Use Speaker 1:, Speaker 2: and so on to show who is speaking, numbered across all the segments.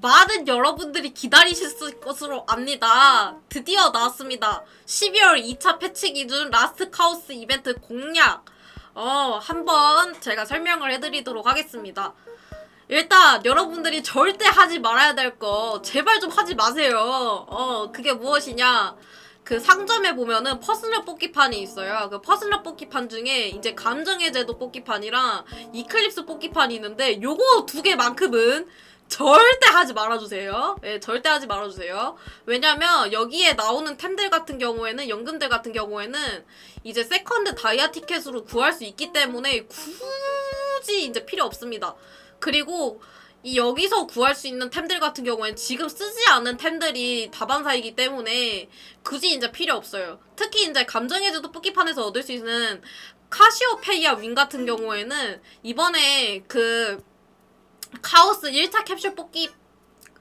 Speaker 1: 많은 여러분들이 기다리실 것으로 압니다. 드디어 나왔습니다. 12월 2차 패치 기준 라스트 카오스 이벤트 공략. 어, 한번 제가 설명을 해드리도록 하겠습니다. 일단 여러분들이 절대 하지 말아야 될 거 제발 좀 하지 마세요. 어, 그게 무엇이냐? 그 상점에 보면은 퍼스널 뽑기판이 있어요. 그 퍼스널 뽑기판 중에 이제 감정의 제도 뽑기판이랑 이클립스 뽑기판이 있는데 요거 두 개만큼은 절대 하지 말아주세요. 예, 절대 하지 말아주세요. 왜냐면 여기에 나오는 템들 같은 경우에는 연금들 같은 경우에는 이제 세컨드 다이아 티켓으로 구할 수 있기 때문에 굳이 이제 필요 없습니다. 그리고 이 여기서 구할 수 있는 템들 같은 경우에는 지금 쓰지 않은 템들이 다반사이기 때문에 굳이 이제 필요 없어요. 특히 이제 감정의 제도 뽑기판에서 얻을 수 있는 카시오페이아 윙 같은 경우에는 이번에 그 카오스 1차 캡슐 뽑기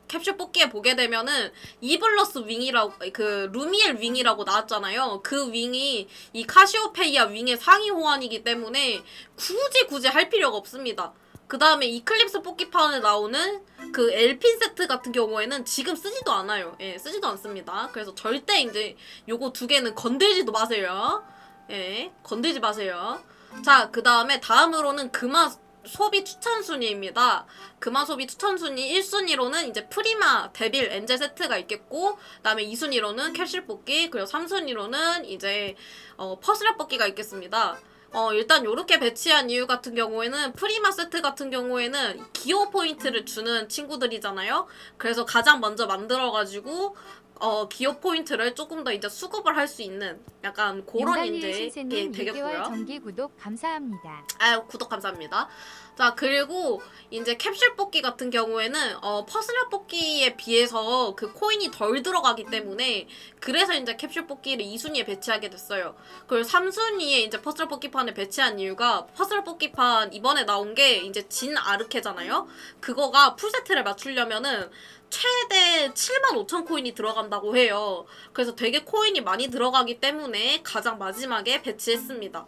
Speaker 1: 캡슐 뽑기에 보게 되면은 이블러스 윙이라고 그 루미엘 윙이라고 나왔잖아요. 그 윙이 이 카시오페이아 윙의 상위 호환이기 때문에 굳이 굳이 할 필요가 없습니다. 그 다음에 이클립스 뽑기판에 나오는 그 엘핀 세트 같은 경우에는 지금 쓰지도 않아요. 예, 쓰지도 않습니다. 그래서 절대 이제 요거 두 개는 건들지도 마세요. 예, 건들지 마세요. 자, 그 다음에 다음으로는 금화 소비 추천 순위입니다. 금화 소비 추천 순위 1순위로는 이제 프리마 데빌 엔젤 세트가 있겠고, 그다음에 2순위로는 캡슐 뽑기, 그리고 3순위로는 이제 어, 퍼스널 뽑기가 있겠습니다. 어, 일단 요렇게 배치한 이유 같은 경우에는 프리마 세트 같은 경우에는 기호 포인트를 주는 친구들이잖아요. 그래서 가장 먼저 만들어가지고 어, 기호 포인트를 조금 더 이제 수급을 할 수 있는 약간 그런 게
Speaker 2: 신세님 6개월
Speaker 1: 되겠고요.
Speaker 2: 정기 구독 감사합니다.
Speaker 1: 아유 구독 감사합니다. 자 그리고 이제 캡슐 뽑기 같은 경우에는 어 퍼스널 뽑기에 비해서 그 코인이 덜 들어가기 때문에 그래서 이제 캡슐 뽑기를 2순위에 배치하게 됐어요. 그리고 3순위에 이제 퍼스널 뽑기판을 배치한 이유가 퍼스널 뽑기판 이번에 나온 게 이제 진 아르케잖아요. 그거가 풀세트를 맞추려면은 최대 7만 5천 코인이 들어간다고 해요. 그래서 되게 코인이 많이 들어가기 때문에 가장 마지막에 배치했습니다.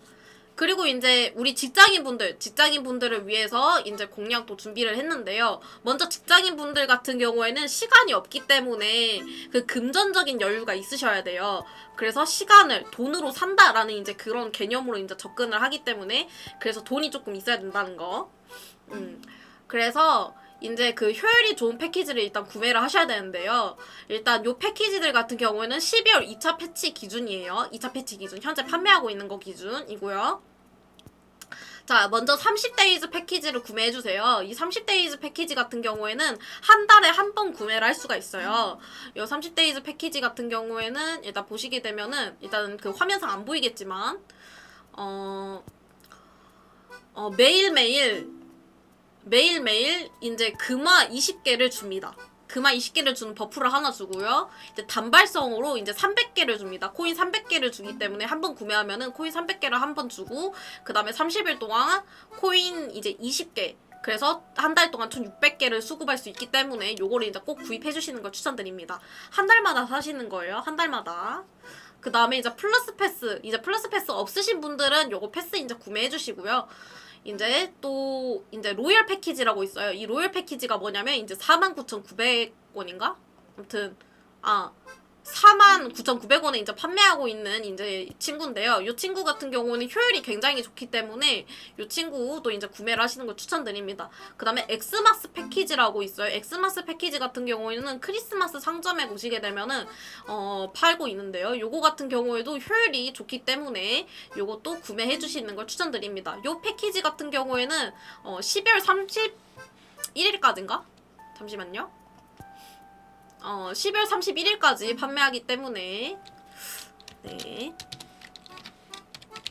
Speaker 1: 그리고 이제 우리 직장인 분들, 직장인 분들을 위해서 이제 공략도 준비를 했는데요. 먼저 직장인 분들 같은 경우에는 시간이 없기 때문에 그 금전적인 여유가 있으셔야 돼요. 그래서 시간을 돈으로 산다라는 이제 그런 개념으로 이제 접근을 하기 때문에 그래서 돈이 조금 있어야 된다는 거. 음. 그래서 이제 그 효율이 좋은 패키지를 일단 구매를 하셔야 되는데요. 일단 요 패키지들 같은 경우에는 12월 2차 패치 기준이에요. 2차 패치 기준. 현재 판매하고 있는 거 기준이고요. 자, 먼저 30데이즈 패키지를 구매해주세요. 이 30데이즈 패키지 같은 경우에는 한 달에 한 번 구매를 할 수가 있어요. 이 30데이즈 패키지 같은 경우에는 일단 보시게 되면은 일단 그 화면상 안 보이겠지만, 어, 어, 매일매일 매일매일 이제 금화 20개를 줍니다. 금화 20개를 주는 버프를 하나 주고요. 이제 단발성으로 이제 300개를 줍니다. 코인 300개를 주기 때문에 한 번 구매하면은 코인 300개를 한 번 주고 그 다음에 30일 동안 코인 이제 20개 그래서 한 달 동안 1,600개를 수급할 수 있기 때문에 요거를 이제 꼭 구입해 주시는 걸 추천드립니다. 한 달마다 사시는 거예요. 한 달마다. 그 다음에 이제 플러스 패스, 이제 플러스 패스 없으신 분들은 요거 패스 이제 구매해 주시고요. 이제 또 이제 로열 패키지라고 있어요. 이 로열 패키지가 뭐냐면 이제 49,900원인가? 아무튼 아 49,900원에 이제 판매하고 있는 이제 친구인데요. 이 친구 같은 경우는 효율이 굉장히 좋기 때문에 이 친구도 이제 구매를 하시는 걸 추천드립니다. 그 다음에 엑스마스 패키지라고 있어요. 엑스마스 패키지 같은 경우에는 크리스마스 상점에 보시게 되면은 어, 팔고 있는데요. 요거 같은 경우에도 효율이 좋기 때문에 요것도 구매해 주시는 걸 추천드립니다. 요 패키지 같은 경우에는 어, 12월 31일까지인가? 잠시만요. 어, 12월 31일까지 판매하기 때문에 네.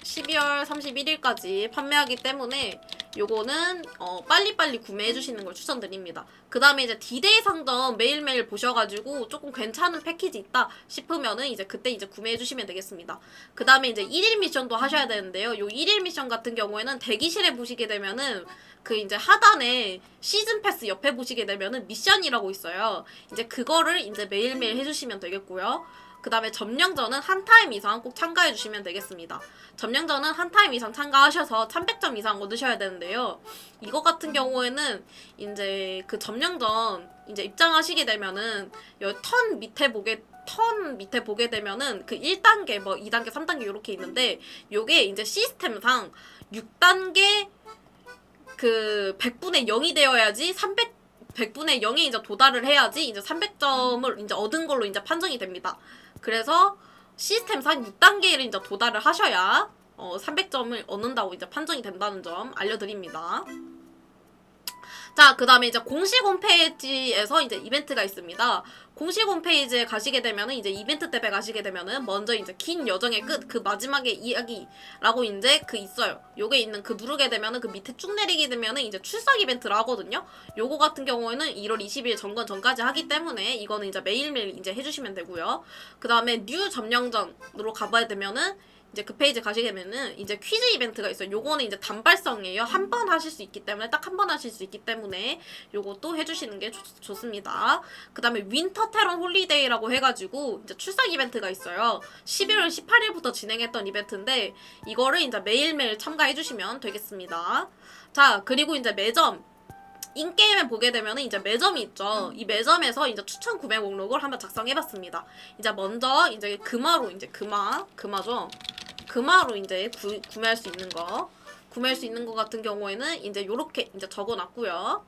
Speaker 1: 12월 31일까지 판매하기 때문에 요거는 어, 빨리빨리 구매해 주시는 걸 추천드립니다. 그 다음에 이제 디데이 상점 매일매일 보셔가지고 조금 괜찮은 패키지 있다 싶으면은 이제 그때 이제 구매해 주시면 되겠습니다. 그 다음에 이제 1일 미션도 하셔야 되는데요. 요 1일 미션 같은 경우에는 대기실에 보시게 되면은 그 이제 하단에 시즌 패스 옆에 보시게 되면은 미션이라고 있어요. 이제 그거를 이제 매일매일 해주시면 되겠고요. 그 다음에 점령전은 한 타임 이상 꼭 참가해 주시면 되겠습니다. 점령전은 한 타임 이상 참가하셔서 300점 이상 얻으셔야 되는데요. 이거 같은 경우에는 이제 그 점령전 이제 입장하시게 되면은 여턴 밑에 보게 턴 밑에 보게 되면은 그 1단계 뭐 2단계 3단계 이렇게 있는데 요게 이제 시스템상 6단계 그 100분의 0이 되어야지 300 100분의 0에 이제 도달을 해야지 이제 300점을 이제 얻은 걸로 이제 판정이 됩니다. 그래서 시스템 상 6단계를 이제 도달을 하셔야 어 300점을 얻는다고 이제 판정이 된다는 점 알려드립니다. 자, 그 다음에 이제 공식 홈페이지에서 이제 이벤트가 있습니다. 공식 홈페이지에 가시게 되면은 이제 이벤트 탭에 가시게 되면은 먼저 이제 긴 여정의 끝, 그 마지막의 이야기라고 이제 그 있어요. 요게 있는 그 누르게 되면은 그 밑에 쭉 내리게 되면은 이제 출석 이벤트를 하거든요. 요거 같은 경우에는 1월 20일 정건 전까지 하기 때문에 이거는 이제 매일매일 이제 해주시면 되고요. 그 다음에 뉴 점령전으로 가봐야 되면은 이제 그 페이지 가시게 되면은 이제 퀴즈 이벤트가 있어요. 요거는 이제 단발성이에요. 한 번 하실 수 있기 때문에 딱 한 번 하실 수 있기 때문에 요것도 해주시는 게 좋, 좋습니다. 그 다음에 윈터 테런 홀리데이라고 해가지고 이제 출석 이벤트가 있어요. 11월 18일부터 진행했던 이벤트인데 이거를 이제 매일매일 참가해주시면 되겠습니다. 자 그리고 이제 매점 인게임에 보게 되면 이제 매점이 있죠. 이 매점에서 이제 추천 구매 목록을 한번 작성해봤습니다. 이제 먼저 이제 금화로 이제 금화 금화죠. 금화로 이제 구, 구매할 수 있는 거 구매할 수 있는 거 같은 경우에는 이제 요렇게 이제 적어놨고요.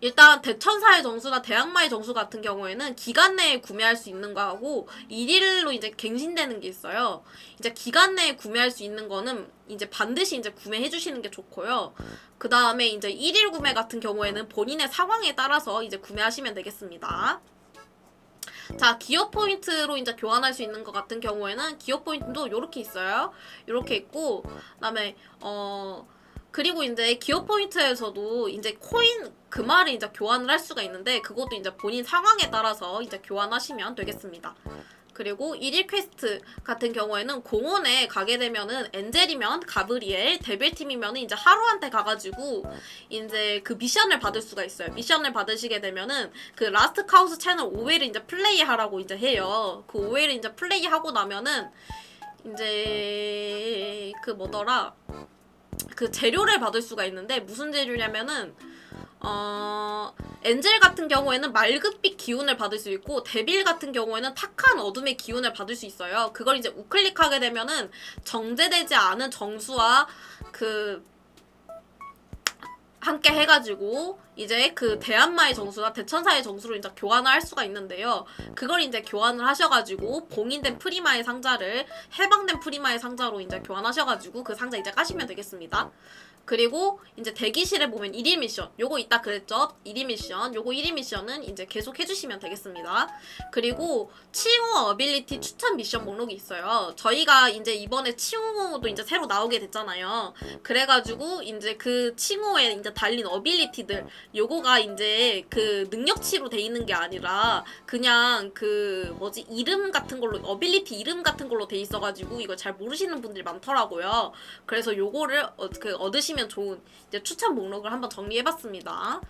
Speaker 1: 일단 대천사의 정수나 대항마의 정수 같은 경우에는 기간 내에 구매할 수 있는 거하고 일일로 이제 갱신되는 게 있어요. 이제 기간 내에 구매할 수 있는 거는 이제 반드시 이제 구매해 주시는 게 좋고요. 그 다음에 이제 일일 구매 같은 경우에는 본인의 상황에 따라서 이제 구매하시면 되겠습니다. 자, 기업 포인트로 이제 교환할 수 있는 것 같은 경우에는 기업 포인트도 이렇게 있어요. 이렇게 있고, 그다음에 어 그리고 이제 기업 포인트에서도 이제 코인 그 말을 이제 교환을 할 수가 있는데 그것도 이제 본인 상황에 따라서 이제 교환하시면 되겠습니다. 그리고 일일 퀘스트 같은 경우에는 공원에 가게 되면은 엔젤이면 가브리엘, 데빌팀이면 이제 하루한테 가가지고 이제 그 미션을 받을 수가 있어요. 미션을 받으시게 되면은 그 라스트 카우스 채널 5회를 이제 플레이하라고 이제 해요. 그 5회를 이제 플레이하고 나면은 이제 그 뭐더라 그 재료를 받을 수가 있는데 무슨 재료냐면은 어 엔젤 같은 경우에는 맑은빛 기운을 받을 수 있고 데빌 같은 경우에는 탁한 어둠의 기운을 받을 수 있어요. 그걸 이제 우클릭하게 되면은 정제되지 않은 정수와 그 함께 해가지고 이제 그 대한마의 정수나 대천사의 정수로 이제 교환을 할 수가 있는데요. 그걸 이제 교환을 하셔가지고 봉인된 프리마의 상자를 해방된 프리마의 상자로 이제 교환하셔가지고 그 상자 이제 까시면 되겠습니다. 그리고 이제 대기실에 보면 1일 미션 요거 있다 그랬죠 1일 미션 요거 1일 미션은 이제 계속 해주시면 되겠습니다 그리고 칭호 어빌리티 추천 미션 목록이 있어요 저희가 이제 이번에 칭호도 이제 새로 나오게 됐잖아요 그래가지고 이제 그 칭호에 이제 달린 어빌리티들 요거가 이제 그 능력치로 돼 있는 게 아니라 그냥 그 뭐지 이름 같은 걸로 어빌리티 이름 같은 걸로 돼 있어가지고 이걸 잘 모르시는 분들이 많더라고요 그래서 요거를 어, 그 얻으시면 좋은 이제 추천 목록을 한번 정리해봤습니다.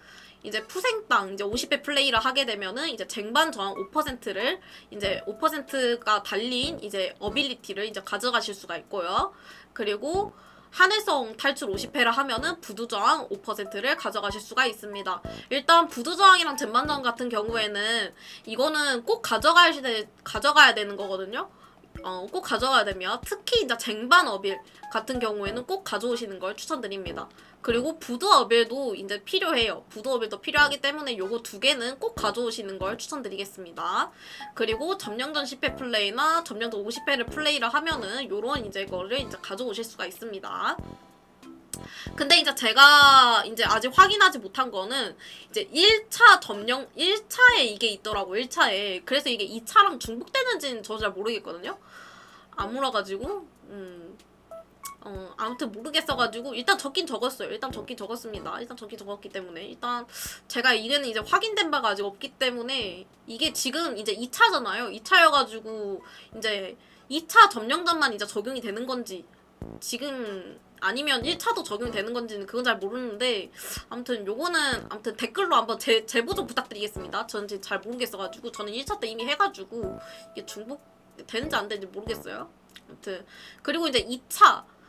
Speaker 1: 이제 푸생땅 이제 50회 플레이를 하게 되면은 이제 쟁반 저항 5%를 이제 5%가 달린 이제 어빌리티를 이제 가져가실 수가 있고요. 그리고 하늘성 탈출 50회를 하면은 부두저항 5%를 가져가실 수가 있습니다. 일단 부두저항이랑 쟁반저항 같은 경우에는 이거는 꼭 가져가야, 되, 가져가야 되는 거거든요. 어, 꼭 가져가야 되며 특히 이제 쟁반 어빌 같은 경우에는 꼭 가져오시는 걸 추천드립니다. 그리고 부드 어빌도 이제 필요해요. 부드 어빌도 필요하기 때문에 요거 두 개는 꼭 가져오시는 걸 추천드리겠습니다. 그리고 점령전 10회 플레이나 점령전 50회를 플레이를 하면은 요런 이제 거를 이제 가져오실 수가 있습니다. 근데 이제 제가 이제 아직 확인하지 못한 거는 이제 1차 점령 1차에 이게 있더라고 1차에 그래서 이게 2차랑 중복되는지는 저 잘 모르겠거든요 안 물어가지고 음 어, 아무튼 모르겠어가지고 일단 적긴 적었어요. 일단 적긴 적었습니다. 일단 적긴 적었기 때문에 일단 제가 이게는 이제 확인된 바가 아직 없기 때문에 이게 지금 이제 2차잖아요. 2차여가지고 이제 2차 점령전만 이제 적용이 되는 건지 지금 아니면 1차도 적용되는 건지는 그건 잘 모르는데 아무튼 요거는 아무튼 댓글로 한번 제, 제보 좀 부탁드리겠습니다. 저는 지금 잘 모르겠어가지고 저는 1차 때 이미 해가지고 이게 중복 되는지 안 되는지 모르겠어요. 아무튼 그리고 이제 2차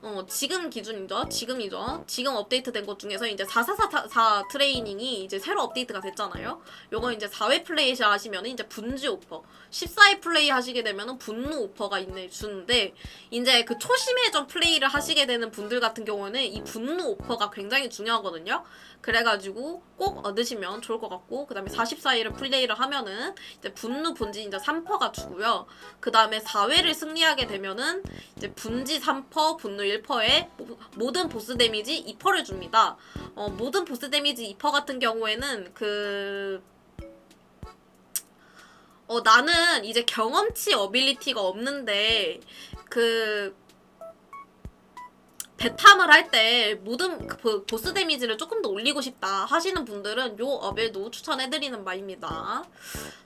Speaker 1: 어, 지금 기준이죠. 지금이죠. 지금 업데이트된 것 중에서 이제 4444 트레이닝이 이제 새로 업데이트가 됐잖아요. 요거 이제 4회 플레이 하시면 이제 분지 오퍼, 14회 플레이 하시게 되면은 분노 오퍼가 있네 주는데 이제 그 초심회전 플레이를 하시게 되는 분들 같은 경우는 이 분노 오퍼가 굉장히 중요하거든요. 그래가지고 꼭 얻으시면 좋을 것 같고 그 다음에 44일을 플레이를 하면은 이제 분노 본지 이제 3퍼가 주고요. 그 다음에 4회를 승리하게 되면은 이제 분지 3퍼, 분노 1퍼에 모든 보스 데미지 2퍼를 줍니다. 어, 모든 보스 데미지 2퍼 같은 경우에는 그 어, 나는 이제 경험치 어빌리티가 없는데 그 배탐을 할 때 모든 그 보- 보스 데미지를 조금 더 올리고 싶다 하시는 분들은 요 업에도 추천해드리는 바입니다.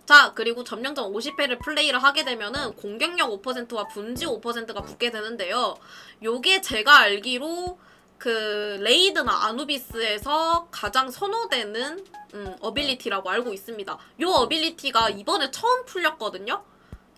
Speaker 1: 자 그리고 점령전 50회를 플레이를 하게 되면은 공격력 5%와 분지 5%가 붙게 되는데요. 요게 제가 알기로 그 레이드나 아누비스에서 가장 선호되는 음, 어빌리티라고 알고 있습니다. 요 어빌리티가 이번에 처음 풀렸거든요.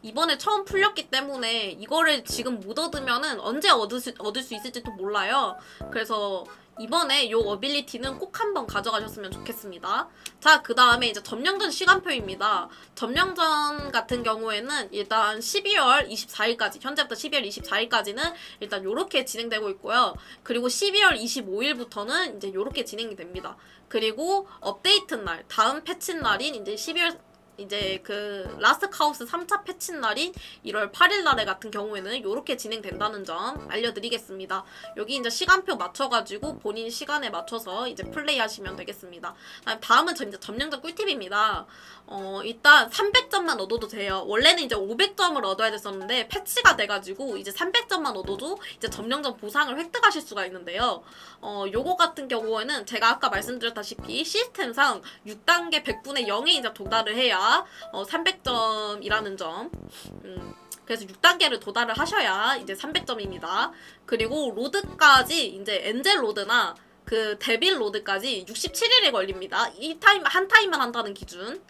Speaker 1: 이번에 처음 풀렸기 때문에 이거를 지금 못 얻으면은 언제 얻을 수, 얻을 수 있을지도 몰라요. 그래서 이번에 요 어빌리티는 꼭 한번 가져가셨으면 좋겠습니다. 자, 그 다음에 이제 점령전 시간표입니다. 점령전 같은 경우에는 일단 12월 24일까지, 현재부터 12월 24일까지는 일단 요렇게 진행되고 있고요. 그리고 12월 25일부터는 이제 요렇게 진행이 됩니다. 그리고 업데이트 날, 다음 패치 날인 이제 12월 이제 그 라스트 카우스 3차 패치 날인 1월 8일 날에 같은 경우에는 이렇게 진행된다는 점 알려드리겠습니다. 여기 이제 시간표 맞춰가지고 본인 시간에 맞춰서 이제 플레이 하시면 되겠습니다. 다음- 다음은 저 이제 점령전 꿀팁입니다. 어, 일단 300점만 얻어도 돼요. 원래는 이제 500점을 얻어야 됐었는데 패치가 돼가지고 이제 300점만 얻어도 이제 점령전 보상을 획득하실 수가 있는데요. 어, 요거 같은 경우에는 제가 아까 말씀드렸다시피 시스템상 6단계 100분의 0에 이제 도달을 해야 어, 300점이라는 점. 음, 그래서 6단계를 도달을 하셔야 이제 300점입니다. 그리고 로드까지 이제 엔젤 로드나 그 데빌 로드까지 67일이 걸립니다. 이 타임 한 타임만 한다는 기준.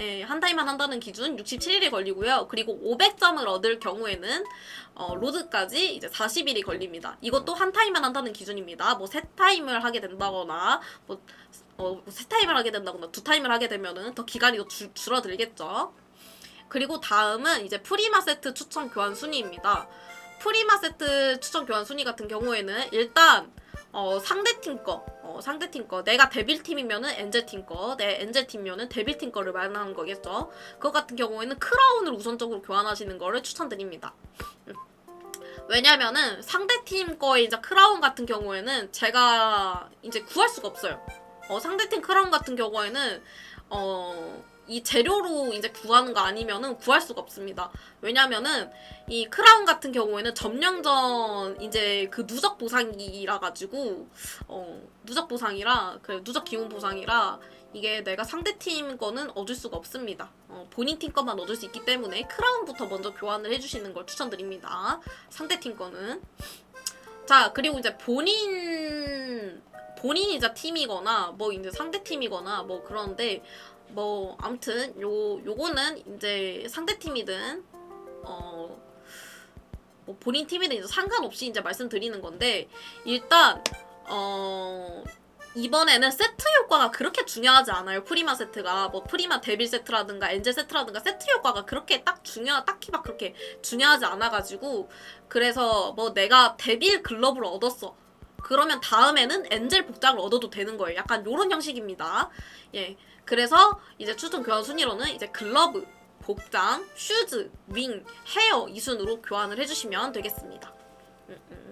Speaker 1: 예, 한 타임만 한다는 기준 67일이 걸리고요. 그리고 500점을 얻을 경우에는 어, 로드까지 이제 40일이 걸립니다. 이것도 한 타임만 한다는 기준입니다. 뭐 세 타임을 하게 된다거나 뭐 어, 세 타임을 하게 된다거나 두 타임을 하게 되면은 더 기간이 더 줄- 줄어들겠죠. 그리고 다음은 이제 프리마 세트 추천 교환 순위입니다. 프리마 세트 추천 교환 순위 같은 경우에는 일단 어, 상대팀 거, 어, 상대팀 거, 내가 데빌 팀이면은 엔젤 팀 거, 내 엔젤 팀이면은 데빌 팀 거를 말하는 거겠죠. 그거 같은 경우에는 크라운을 우선적으로 교환하시는 거를 추천드립니다. 음. 왜냐면은 상대팀 거의 이제 크라운 같은 경우에는 제가 이제 구할 수가 없어요. 어, 상대팀 크라운 같은 경우에는 어, 이 재료로 이제 구하는 거 아니면은 구할 수가 없습니다. 왜냐면은 이 크라운 같은 경우에는 점령전 이제 그 누적 보상이라 가지고 어, 누적 보상이라 그 누적 기운 보상이라 이게 내가 상대 팀 거는 얻을 수가 없습니다. 어, 본인 팀 거만 얻을 수 있기 때문에 크라운부터 먼저 교환을 해주시는 걸 추천드립니다. 상대 팀 거는 자 그리고 이제 본인 본인이 자 팀이거나 뭐 이제 상대 팀이거나 뭐 그런데 뭐 아무튼 요 요거는 이제 상대 팀이든 어. 뭐 본인 팀이든 이제 상관없이 이제 말씀드리는 건데 일단 어 이번에는 세트 효과가 그렇게 중요하지 않아요. 프리마 세트가 뭐 프리마 데빌 세트라든가 엔젤 세트라든가 세트 효과가 그렇게 딱 중요 딱히 막 그렇게 중요하지 않아 가지고 그래서 뭐 내가 데빌 글러브를 얻었어. 그러면 다음에는 엔젤 복장을 얻어도 되는 거예요. 약간 요런 형식입니다. 예. 그래서 이제 추천 교환 순위로는 이제 글러브, 복장, 슈즈, 윙, 헤어 이 순으로 교환을 해주시면 되겠습니다. 음, 음.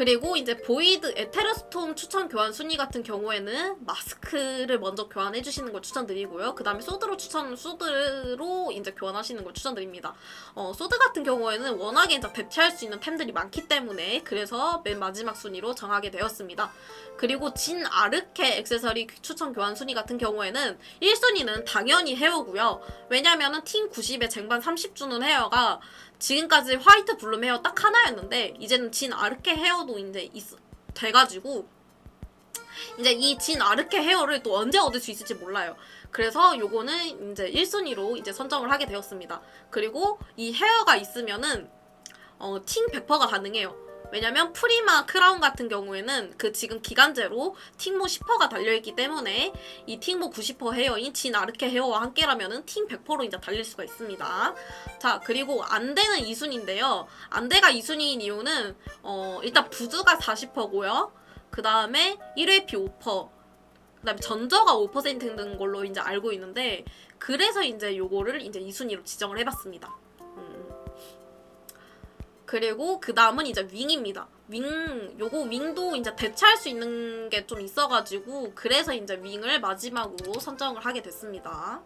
Speaker 1: 그리고 이제 보이드 에테르스톰 추천 교환 순위 같은 경우에는 마스크를 먼저 교환해 주시는 걸 추천드리고요. 그 다음에 소드로 추천 소드로 이제 교환하시는 걸 추천드립니다. 어, 소드 같은 경우에는 워낙에 이제 대체할 수 있는 템들이 많기 때문에 그래서 맨 마지막 순위로 정하게 되었습니다. 그리고 진 아르케 액세서리 추천 교환 순위 같은 경우에는 1순위는 당연히 헤어고요. 왜냐면은 팀 90에 쟁반 30 주는 헤어가 지금까지 화이트 블룸 헤어 딱 하나였는데 이제는 진 아르케 헤어도 이제 있, 돼가지고 이제 이 진 아르케 헤어를 또 언제 얻을 수 있을지 몰라요. 그래서 요거는 이제 1순위로 이제 선정을 하게 되었습니다. 그리고 이 헤어가 있으면은 어, 팅 100%가 가능해요. 왜냐면 프리마 크라운 같은 경우에는 그 지금 기간제로 팅모 10%가 달려있기 때문에 이 팅모 90% 헤어인 진 아르케 헤어와 함께라면은 팅 100%로 이제 달릴 수가 있습니다. 자 그리고 안대는 2순위인데요. 안대가 2순위인 이유는 어, 일단 부두가 40%고요. 그 다음에 1회피 5%. 그 다음에 전저가 5%는 걸로 이제 알고 있는데 그래서 이제 요거를 이제 2순위로 지정을 해봤습니다. 음. 그리고 그 다음은 이제 윙입니다. 윙 요거 윙도 이제 대체할 수 있는 게 좀 있어가지고 그래서 이제 윙을 마지막으로 선정을 하게 됐습니다.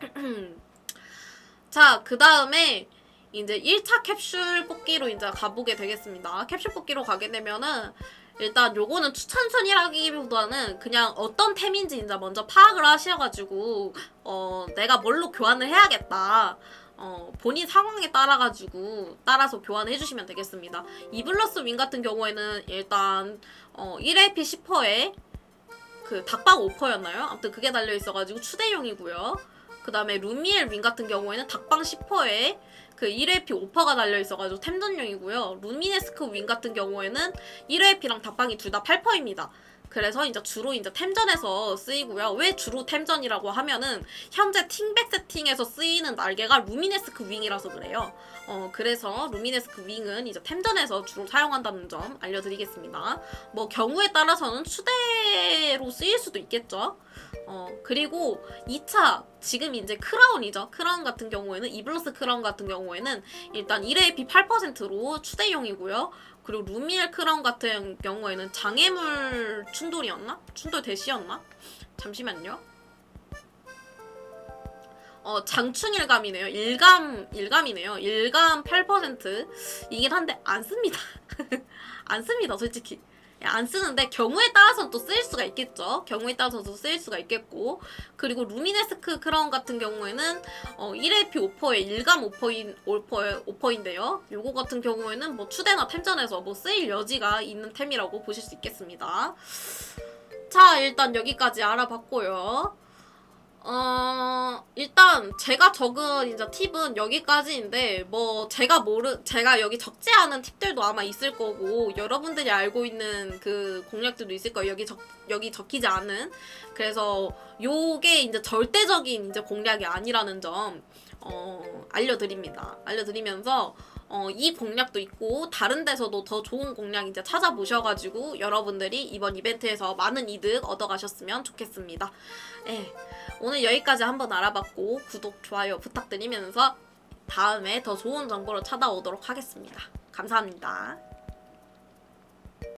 Speaker 1: 자, 그 다음에 이제 1차 캡슐 뽑기로 이제 가보게 되겠습니다. 캡슐 뽑기로 가게 되면은 일단 요거는 추천순이라기보다는 그냥 어떤 템인지 이제 먼저 파악을 하셔가지고 어 내가 뭘로 교환을 해야겠다. 어 본인 상황에 따라 가지고 따라서 교환을 해주시면 되겠습니다. 이블러스 윙 같은 경우에는 일단 어 1AP 10%에 그 닭방 5%였나요? 아무튼 그게 달려 있어가지고 추대용이고요. 그 다음에 루미엘 윙 같은 경우에는 닭방 10%에 그 1회피 5%가 달려 있어가지고 템전용이고요. 루미네스크 윙 같은 경우에는 1회피랑 닭방이 둘 다 8%입니다. 그래서 이제 주로 이제 템전에서 쓰이고요. 왜 주로 템전이라고 하면은 현재 팅백 세팅에서 쓰이는 날개가 루미네스크 윙이라서 그래요. 어 그래서 루미네스크 윙은 이제 템전에서 주로 사용한다는 점 알려드리겠습니다. 뭐 경우에 따라서는 추대로 쓰일 수도 있겠죠. 어 그리고 2차 지금 이제 크라운이죠. 크라운 같은 경우에는 이블러스 크라운 같은 경우에는 일단 1AP 8%로 추대용이고요. 그리고 루미엘 크라운 같은 경우에는 장애물 충돌이었나? 충돌 대시였나? 잠시만요. 어, 장충 일감이네요. 일감, 일감이네요. 일감 8%이긴 한데, 안 씁니다. 안 씁니다, 솔직히. 예, 안 쓰는데, 경우에 따라서는 또 쓰일 수가 있겠죠. 경우에 따라서도 쓰일 수가 있겠고. 그리고 루미네스크 크라운 같은 경우에는, 어, 1AP 5%에 일감 5%인, 5%, 5%인데요. 요거 같은 경우에는 뭐 추대나 템전에서 뭐 쓰일 여지가 있는 템이라고 보실 수 있겠습니다. 자, 일단 여기까지 알아봤고요. 어, 일단 제가 적은 이제 팁은 여기까지인데 뭐 제가 모르 제가 여기 적지 않은 팁들도 아마 있을 거고 여러분들이 알고 있는 그 공략들도 있을 거예요. 여기 적 여기 적히지 않은. 그래서 요게 이제 절대적인 이제 공략이 아니라는 점 어, 알려 드립니다. 알려 드리면서 어, 이 공략도 있고 다른 데서도 더 좋은 공략 이제 찾아보셔가지고 여러분들이 이번 이벤트에서 많은 이득 얻어가셨으면 좋겠습니다. 예, 오늘 여기까지 한번 알아봤고 구독, 좋아요 부탁드리면서 다음에 더 좋은 정보로 찾아오도록 하겠습니다. 감사합니다.